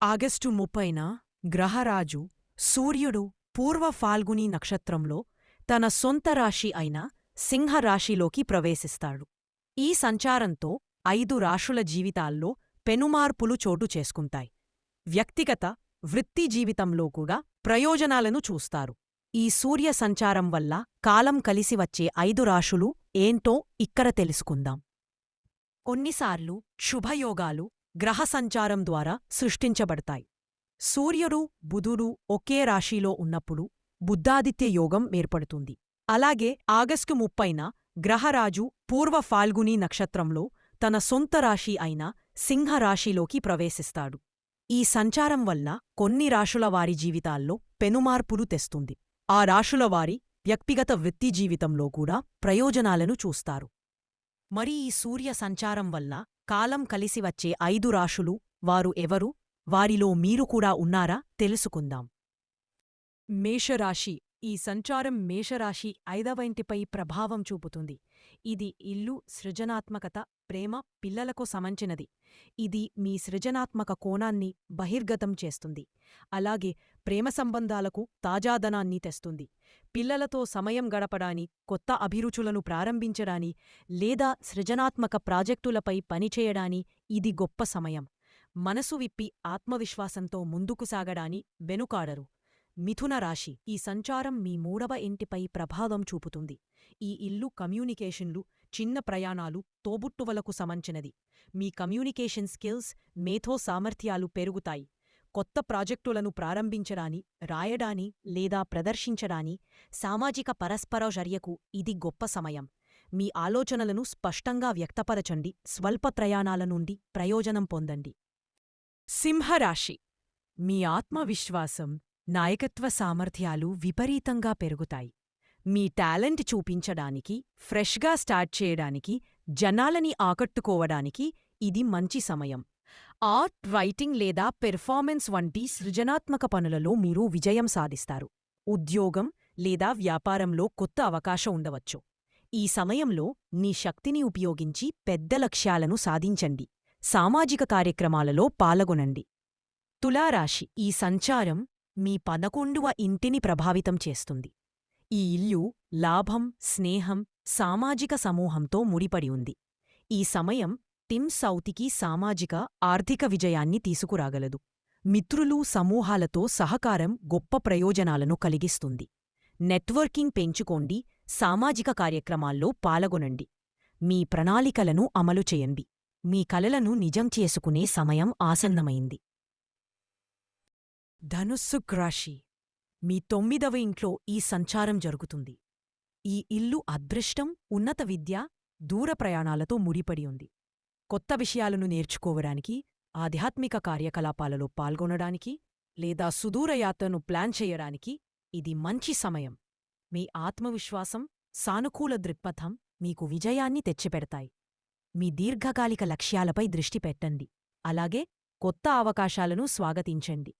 August ముప్పైన గ్రహరాజు సూర్యుడు పూర్వ ఫాల్గుని నక్షత్రంలో తన సొంత రాశి అయిన సింహరాశిలోకి ప్రవేశిస్తాడు. ఈ సంచారంతో ఐదు రాశుల జీవితాల్లో పెనుమార్పులు చోటు చేసుకుంటాయి. వ్యక్తిగత వృత్తి జీవితంలో కూడా ప్రయోజనాలను చూస్తారు. ఈ సూర్య సంచారం వల్ల కాలం కలిసి వచ్చే ఐదు రాశులు ఏంటో ఇక్కడ తెలుసుకుందాం. కొన్నిసార్లు శుభయోగాలు గ్రహ సంచారం ద్వారా సృష్టించబడతాయి. సూర్యుడు బుధుడు ఒకే రాశిలో ఉన్నప్పుడు బుద్ధాదిత్య యోగం ఏర్పడుతుంది. అలాగే ఆగస్టు ముప్పైన గ్రహరాజు పూర్వ ఫాల్గుని నక్షత్రంలో తన సొంత రాశి అయిన సింహరాశిలోకి ప్రవేశిస్తాడు. ఈ సంచారం వల్ల కొన్ని రాశుల వారి జీవితాల్లో పెనుమార్పులు తెస్తుంది. ఆ రాశుల వారి వ్యక్తిగత వృత్తి జీవితంలో కూడా ప్రయోజనాలను చూస్తారు. మరి ఈ సూర్య సంచారం వల్ల కాలం కలిసి వచ్చే ఐదు రాశులు వారు ఎవరు? వారిలో మీరు కూడా ఉన్నారా? తెలుసుకుందాం. మేషరాశి ఈ సంచారం మేషరాశి ఐదవ ఇంటిపై ప్రభావం చూపుతుంది. ఇది ఇల్లు సృజనాత్మకత ప్రేమ పిల్లలకు సమంచినది ఇది మీ సృజనాత్మక కోణాన్ని బహిర్గతం చేస్తుంది. అలాగే ప్రేమ సంబంధాలకు తాజాదనాన్ని తెస్తుంది. పిల్లలతో సమయం గడపడాని కొత్త అభిరుచులను ప్రారంభించడాని లేదా సృజనాత్మక ప్రాజెక్టులపై పనిచేయడాని ఇది గొప్ప సమయం. మనసు విప్పి ఆత్మవిశ్వాసంతో ముందుకు సాగడాని వెనుకాడరు. మిథున రాశి. ఈ సంచారం మీ మూడవ ఇంటిపై ప్రభావం చూపుతుంది. ఈ ఇల్లు కమ్యూనికేషన్లు చిన్న ప్రయాణాలు తోబుట్టువలకు సమంచినది. మీ కమ్యూనికేషన్ స్కిల్స్ మేథో సామర్థ్యాలు పెరుగుతాయి. కొత్త ప్రాజెక్టులను ప్రారంభించడాని రాయడాని లేదా ప్రదర్శించడాని సామాజిక పరస్పర చర్యకు ఇది గొప్ప సమయం. మీ ఆలోచనలను స్పష్టంగా వ్యక్తపరచండి. స్వల్ప ప్రయాణాల నుండి ప్రయోజనం పొందండి. సింహరాశి. మీ ఆత్మవిశ్వాసం నాయకత్వ సామర్థ్యాలు విపరీతంగా పెరుగుతాయి. మీ టాలెంట్ చూపించడానికి ఫ్రెష్గా స్టార్ట్ చేయడానికి జనాలని ఆకట్టుకోవడానికి ఇది మంచి సమయం. ఆర్ట్ రైటింగ్ లేదా పెర్ఫార్మెన్స్ వంటి సృజనాత్మక పనులలో మీరు విజయం సాధిస్తారు. ఉద్యోగం లేదా వ్యాపారంలో కొత్త అవకాశం ఉండవచ్చు. ఈ సమయంలో నీ శక్తిని ఉపయోగించి పెద్ద లక్ష్యాలను సాధించండి. సామాజిక కార్యక్రమాలలో పాల్గొనండి. తులారాశి ఈ సంచారం మీ పదకొండువ ఇంటిని ప్రభావితం చేస్తుంది. ఈ ఇల్లు లాభం స్నేహం సామాజిక సమూహంతో ముడిపడి ఉంది. ఈ సమయం టిమ్ సౌతికి సామాజిక ఆర్థిక విజయాన్ని తీసుకురాగలదు. మిత్రులు సమూహాలతో సహకారం గొప్ప ప్రయోజనాలను కలిగిస్తుంది. నెట్వర్కింగ్ పెంచుకోండి సామాజిక కార్యక్రమాల్లో పాల్గొనండి. మీ ప్రణాళికలను అమలు చేయండి. మీ కలలను నిజం చేసుకునే సమయం ఆసన్నమైంది. ధనుస్సుక్ రాశి మీ తొమ్మిదవ ఇంట్లో ఈ సంచారం జరుగుతుంది. ఈ ఇల్లు అదృష్టం ఉన్నత విద్య దూర ప్రయాణాలతో ముడిపడి ఉంది. కొత్త విషయాలను నేర్చుకోవడానికి ఆధ్యాత్మిక కార్యకలాపాలలో పాల్గొనడానికి లేదా సుదూర యాత్రను ప్లాన్ చేయడానికి ఇది మంచి సమయం. మీ ఆత్మవిశ్వాసం సానుకూల దృక్పథం మీకు విజయాన్ని తెచ్చిపెడతాయి. మీ దీర్ఘకాలిక లక్ష్యాలపై దృష్టి పెట్టండి. అలాగే కొత్త అవకాశాలను స్వాగతించండి.